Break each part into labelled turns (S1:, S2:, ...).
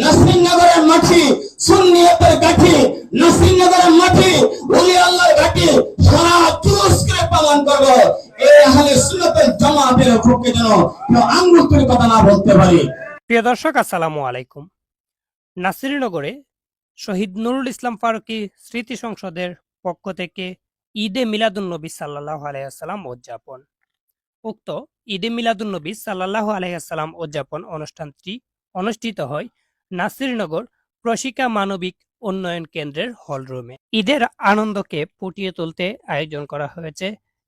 S1: নাসিরনগরের সুন্নিয়তের আল্লাহর সারা পালন এই আহলে সুন্নাতের জামাতের পক্ষে যেন কেউ আঙ্গুল কথা না বলতে পারি।
S2: প্রিয় দর্শক, আসসালামু আলাইকুম। নাসিরনগরে শহীদ নুরুল ইসলাম ফারুকী স্মৃতি সংসদের পক্ষ থেকে ঈদে মিলাদুন্নবী সাল্লাহ আলাইসাল্লাম উদযাপন। উক্ত ঈদে মিলাদুন্নবী সাল্লাহ আলাইসাল্লাম উদযাপন অনুষ্ঠানটি অনুষ্ঠিত হয় নাসিরনগর প্রশিকা মানবিক উন্নয়ন কেন্দ্রের হলরুমে। ঈদের আনন্দকে ফুটিয়ে তুলতে আয়োজন করা হয়েছে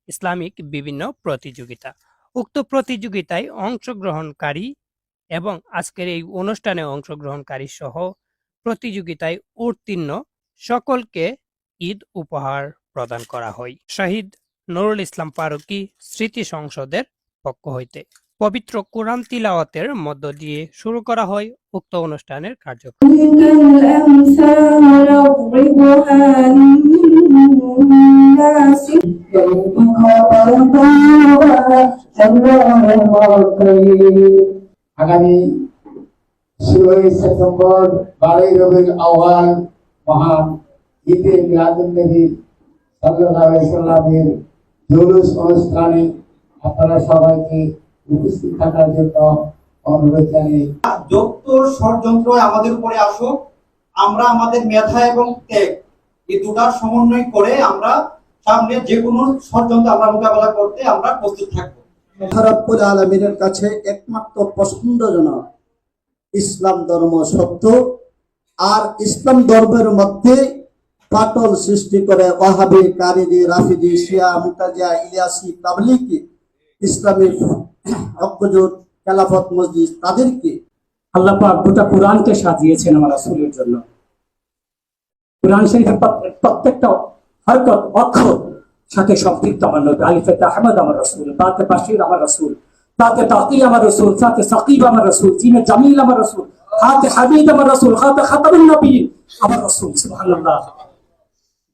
S2: ইসলামিক বিভিন্ন প্রতিযোগিতা। উক্ত প্রতিযোগিতায় অংশগ্রহণকারী এবং আজকের এই অনুষ্ঠানে অংশগ্রহণকারী সহ প্রতিযোগিতায় উত্তীর্ণ সকলকে ঈদ উপহার প্রদান করা হয়। শহীদ নুরুল ইসলাম ফারুকী স্মৃতি সংসদের পক্ষ হইতে পবিত্র কোরআন তিলাওয়াতের মধ্য দিয়ে শুরু করা হয় উক্ত অনুষ্ঠানের কার্যক্রম।
S3: আগামী ষোলোই সেপ্টেম্বর বারোই রবির আহ্বান মহান ঈদে মিলাদুন্নবী সাল্লাহ সাল্লামের অনুষ্ঠানে আপনারা সবাইকে উপস্থিত থাকার জন্য অনুরোধ জানিয়ে
S4: যত ষড়যন্ত্র আমাদের উপরে আসুক আমরা আমাদের মেধা এবং ত্যাগ এই দুটার সমন্বয় করে আমরা সামনে যে কোনো ষড়যন্ত্র আমরা মোকাবেলা করতে আমরা প্রস্তুত থাকব।
S5: রব্বুল আলমিনের কাছে একমাত্র পছন্দজনক ইসলাম ধর্ম সত্য। আর ইসলাম ধর্মের মধ্যে পাটল সৃষ্টি করে ওয়াহাবি কারিদি রাফিদি শিয়া মুতাজিয়া ইলিয়াসি তাবলিকি ইসলামী অজ্ঞজোট খেলাফত মসজিদ তাদেরকে
S6: আল্লাহ গোটা কোরআনকে সাজিয়েছেন আমার রাসূলের জন্য। কোরআন শরীফের প্রত্যেকটা হরকত, অক্ষর সাথে সম্পৃক্ত আমার নবী আলিফে আহমদ আমার রসুল তাতে বাশির আমার রসুল তাতে তাকি আমার রসুল তাতে সাকিব আমার রসুল জিনে জামিল আমার রসুল, হাতে হাবিদ আমার রসুল, হাতে খাতাবুল নবীন আমার রসুল, সুবহানাল্লাহ।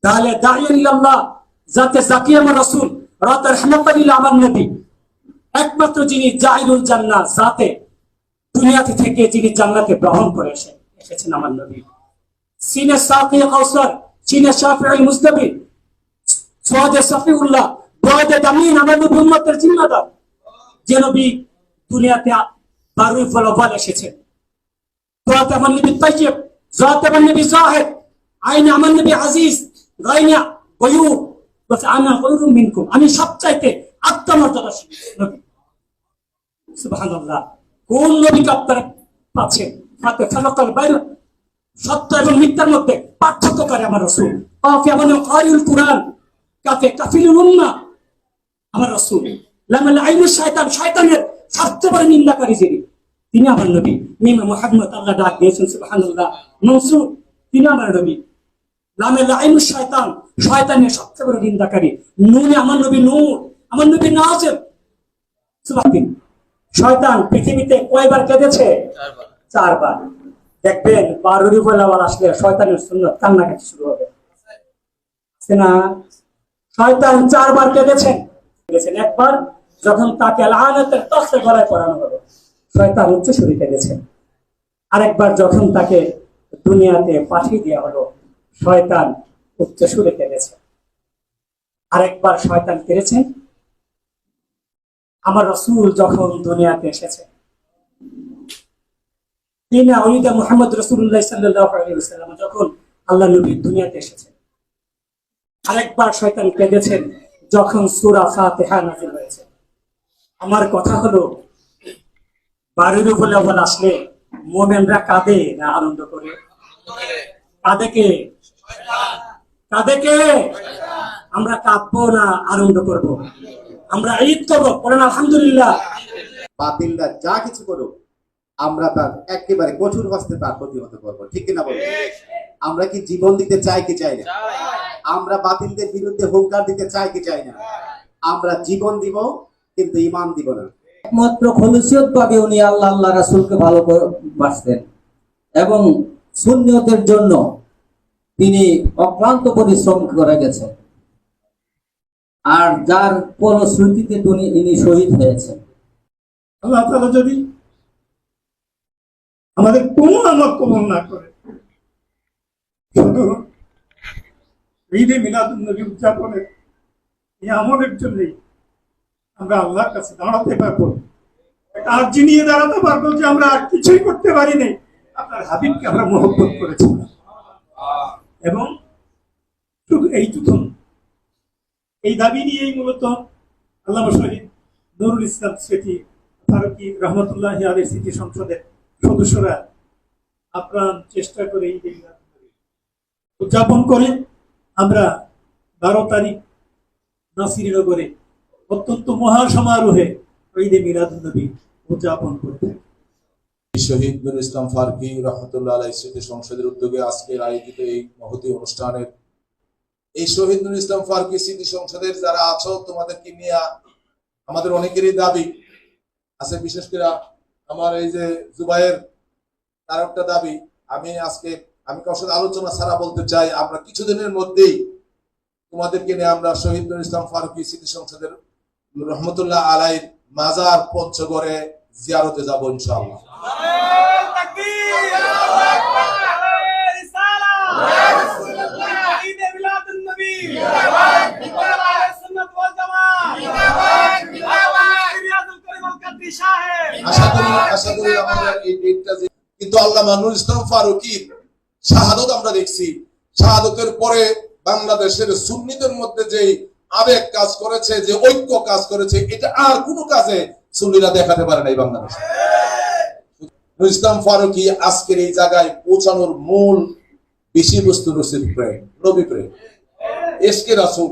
S6: দালে দাইয়ান ইলাল্লাহ, যাতে জাকি আমার রসুল, রাতে রহমাতাল আমার নবী। একমাত্র যিনি জাহিরুল জান্নাত যাতে দুনিয়াতে থেকে যিনি জান্নাতে গ্রহণ করে এসে, এসেছেন আমার নবী। সিনে সাফি সিনে শাফি আল মুস্তাবি সোয়াদে দামিন, আমার নবী উম্মতের জিম্মাদার। যে নবী দুনিয়াতে বারুই ফলাফল এসেছেন দোয়াত আমার নবী আমার নবী জাহেদ, আইন আমার নবী আজিজ, গাইনা গয়ু বলছে, আনা গয়রু মিনকুম। আমি সবচাইতে আত্মমর্যাদাশীল নবী। কোন নবীকে আপনারা পাচ্ছেন সত্য এবং মিথ্যার মধ্যে পার্থক্য করে আমার রসুল। কুরআন। কাফে আমার রসুল। লামাল আইনু শয়তান। শয়তানের স্বার্থপর নিন্দাকারী যিনি। তিনি আমার নবী। মিমা মুহাম্মদ আল্লাহ ডাক দিয়েছেন, সুবহানাল্লাহ। মনসুর। তিনি আমার নবী। লামেল আইনু শয়তান। শয়তানের সবচেয়ে বড় নিন্দাকারী। নুনে আমার নবী নূর। আমার নবী নাজেব সুবহান শয়তান পৃথিবীতে কয়বার কেঁদেছে? চারবার। দেখবেন বারোরি ফলাবার আসলে শয়তানের সুন্নত কান্নাকাটি শুরু হবে। আছে না? শয়তান চারবার কেঁদেছেন কেঁদেছেন একবার যখন তাকে লাহানতের তখতে গলায় পড়ানো হবে। শয়তান উচ্চ সুরে কেঁদেছেন আরেকবার যখন তাকে দুনিয়াতে পাঠিয়ে দেওয়া হলো শয়তান উচ্চ সুরে কেঁদেছে। আরেকবার শয়তান কেঁদেছেন আমার রসুল যখন দুনিয়াতে এসেছে। মোহাম্মদ রসুল্লাহ সাল্লাম যখন আল্লাহ দুনিয়াতে আরেকবার শয়তান কেঁদেছেন যখন সুরা ফাতেহা হয়েছে। আমার কথা হলো বাড়ির উপরে আবার আসলে মোমেনরা কাঁদে না আনন্দ করে? কাঁদে কে? কাঁদে কে? আমরা কাঁদবো না আনন্দ করব? আমরা ঈদ করব বলেন আলহামদুলিল্লাহ।
S5: বাতিলরা যা কিছু করুক আমরা তার একেবারে কঠোর হস্তে তার প্রতিহত করব ঠিক কিনা বলো আমরা কি জীবন দিতে চাই কি চাই না? আমরা বাতিলদের বিরুদ্ধে হুঙ্কার দিতে চাই কি চাই না? আমরা জীবন দিব কিন্তু ইমান দিব না।
S7: একমাত্র খলুসিয়ত ভাবে উনি আল্লাহ আল্লাহ রাসুলকে ভালো বাসতেন এবং সুন্নিয়তের জন্য তিনি অক্লান্ত পরিশ্রম করে গেছেন। আর যার ফলশ্রুতিতে তিনি, ইনি শহীদ হয়েছেন।
S6: আল্লাহ তাআলা যদি
S8: আমাদের কোনো আমল কবল না করে, শুধু ঈদে মিলাদুল নবী উদযাপনের এই আমলের জন্যই আমরা আল্লাহর কাছে দাঁড়াতে পারব। একটা আর্জি নিয়ে দাঁড়াতে পারব যে আমরা আর কিছুই করতে পারিনি। আপনার হাবিবকে আমরা মহব্বত করেছিলাম। এবং শুধু এইটুকু এই দাবি নিয়েই মূলত আল্লাহ শহীদ নুরুল ইসলাম স্মৃতি ফারুকি রহমতুল্লাহ আলী স্মৃতি সংসদের সদস্যরা আপ্রাণ চেষ্টা করে এই দিন উদযাপন করে। আমরা বারো তারিখ নাসিরনগরে অত্যন্ত মহা সমারোহে ঈদে মিলাদুন্নবী উদযাপন করে থাকি।
S9: শহীদ নুরুল ইসলাম ফারুকী রহমতুল্লাহ আলাই স্মৃতি সংসদের উদ্যোগে আজকের আয়োজিত এই মহতি অনুষ্ঠানের এই শহীদ নুরুল ইসলাম ফারুকী স্মৃতি সংসদের যারা আছো, তোমাদেরকে নিয়ে আমাদের অনেকেরই দাবি আছে। বিশেষ করে আমার এই যে জুবাইয়ের তার একটা দাবি, আমি আজকে, আমি কারোর সাথে আলোচনা ছাড়া বলতে চাই, আমরা কিছুদিনের মধ্যেই তোমাদেরকে নিয়ে আমরা শহীদ নুরুল ইসলাম ফারুকী স্মৃতি সংসদের রহমতুল্লাহ আলাইর মাজার পঞ্চগড়ে জিয়ারতে যাব ইনশাআল্লাহ। কিন্তু আল্লাহ ইসলাম ফারুকির শাহাদত আমরা দেখছি। শাহাদতের পরে বাংলাদেশের সুন্নিদের মধ্যে যে আবেগ কাজ করেছে, যে ঐক্য কাজ করেছে, এটা আর কাজে সুন্নিরা দেখাতে পারে নাই বাংলাদেশে। ইসলাম ফারুকি আজকের এই জায়গায় পৌঁছানোর মূল বিষয়বস্তু রসিদ প্রেম, নবী প্রেম। এসকে রাসুল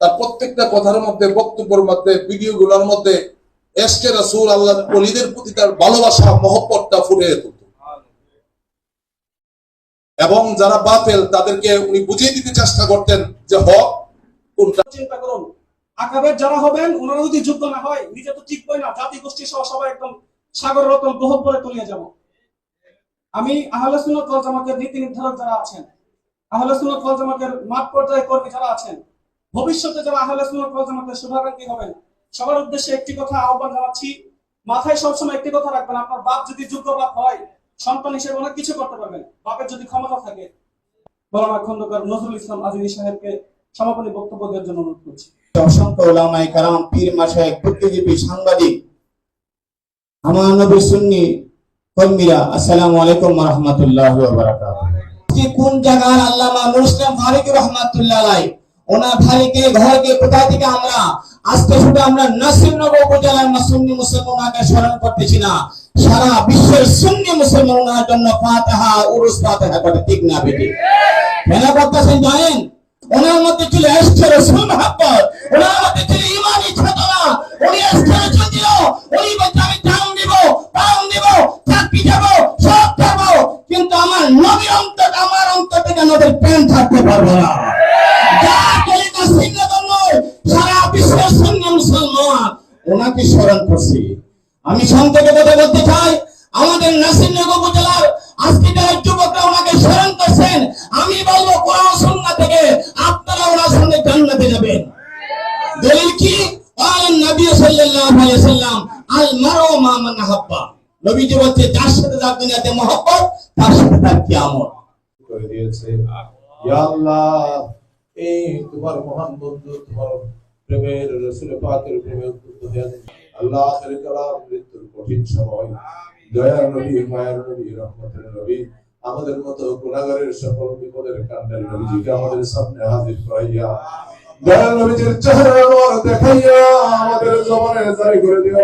S9: তার প্রত্যেকটা কথার মধ্যে, বক্তব্যের মধ্যে ভিডিও গুলোর মধ্যে অলিদের প্রতি তার ভালোবাসা, মহব্বতটা ফুটে তুলত। এবং যারা বাতিল, তাদেরকে উনি বুঝিয়ে দিতে চেষ্টা করতেন যে হক কোনটা।
S10: চিন্তা করুন, আকাবের যারা হবেন, ওনারা যদি না হয় নিজে তো ঠিক না জাতি গোষ্ঠী সহ সবাই একদম সাগর রতন তলিয়ে যাব। আমি আহলে সুন্নাত ওয়াল জামাতের নীতি নির্ধারক যারা আছেন, আহলে সুন্নাত ওয়াল জামাতের মাঠ পর্যায়ে কর্মী যারা আছেন, ভবিষ্যতে যারা আহলে সুন্নাত ওয়াল জামাতের শুভাকাঙ্ক্ষী হবেন সবার উদ্দেশ্যে একটি কথা আহ্বান জানাচ্ছি মাথায় সবসময় একটি কথা রাখবেন আপনার বাপ যদি যোগ্য বাপ হয় সন্তান হিসেবে অনেক কিছু করতে পারবেন বাপের যদি ক্ষমতা থাকে। বলামা খন্দকার নজরুল ইসলাম আজিজি সাহেবকে সমাপনী বক্তব্য দেওয়ার জন্য অনুরোধ করছি।
S1: অসংখ্য ওলামাই কারাম পীর মাসায় বুদ্ধিজীবী সাংবাদিক আমার নবী সুন্নি কর্মীরা আসসালামু আলাইকুম ওয়া রাহমাতুল্লাহি ওয়া বারাকাতুহু। যে কোন জায়গার আল্লামা নুরুল ফারুক রহমাতুল্লাহ আলাই ওনার ঘরকে কোথা থেকে আমরা? আজকে শুধু আমরা নাসিরনগর উপজেলার সুন্নি মুসলমানকে স্মরণ করতেছি না। সারা বিশ্বের সুন্নি মুসলমানের জন্য ফাতিহা, উরুস ফাতিহা করে ঠিক না, বেটি? কেন করতেছেন, জানেন? ওনার মধ্যে ছিল এসছে রসুল মহাব্বত ওনার মধ্যে ছিল ইমানি চেতনা উনি এসছে দিল উনি বলছে, আমি জান দিব প্রাণ দিব, চাকরি যাব, সব যাব কিন্তু আমার নবী অন্তর, আমার অন্তর থেকে নবীর প্রেম থাকতে পারব না। ওনাকে স্মরণ করছি। আমি সংক্ষেপে কথা বলতে চাই, আমাদের নাসিরনগর উপজেলার আজকে যারা যুবকরা ওনাকে স্মরণ করছেন। আমি বলব, কোরআন সন্না থেকে আপনারা ওনার সামনে জান্নাতে যাবেন। দলিল কি? আল নবী সাল্লাল্লাহু আলাইহি সাল্লাম আল মারু মা মান নবীজি বলছে, যার সাথে যার দুনিয়াতে মহব্বত, তার সাথে তার কিয়ামত।
S9: করে দিয়েছে। ইয়া আল্লাহ, এই তোমার মহান বন্ধু, তোমার প্রেমের রসুল পাকের প্রেমে উদ্বুদ্ধ হয়ে। আল্লাহ আখের কালাম মৃত্যুর কঠিন সময়। দয়ার নবী, মায়ের নবী, রহমতের নবী, আমাদের মতো গুণাগারের সকল বিপদের কাণ্ডের নবীজিকে আমাদের সামনে হাজির করাইয়া দেখাইয়া আমাদের জবানে জারি করে দিও।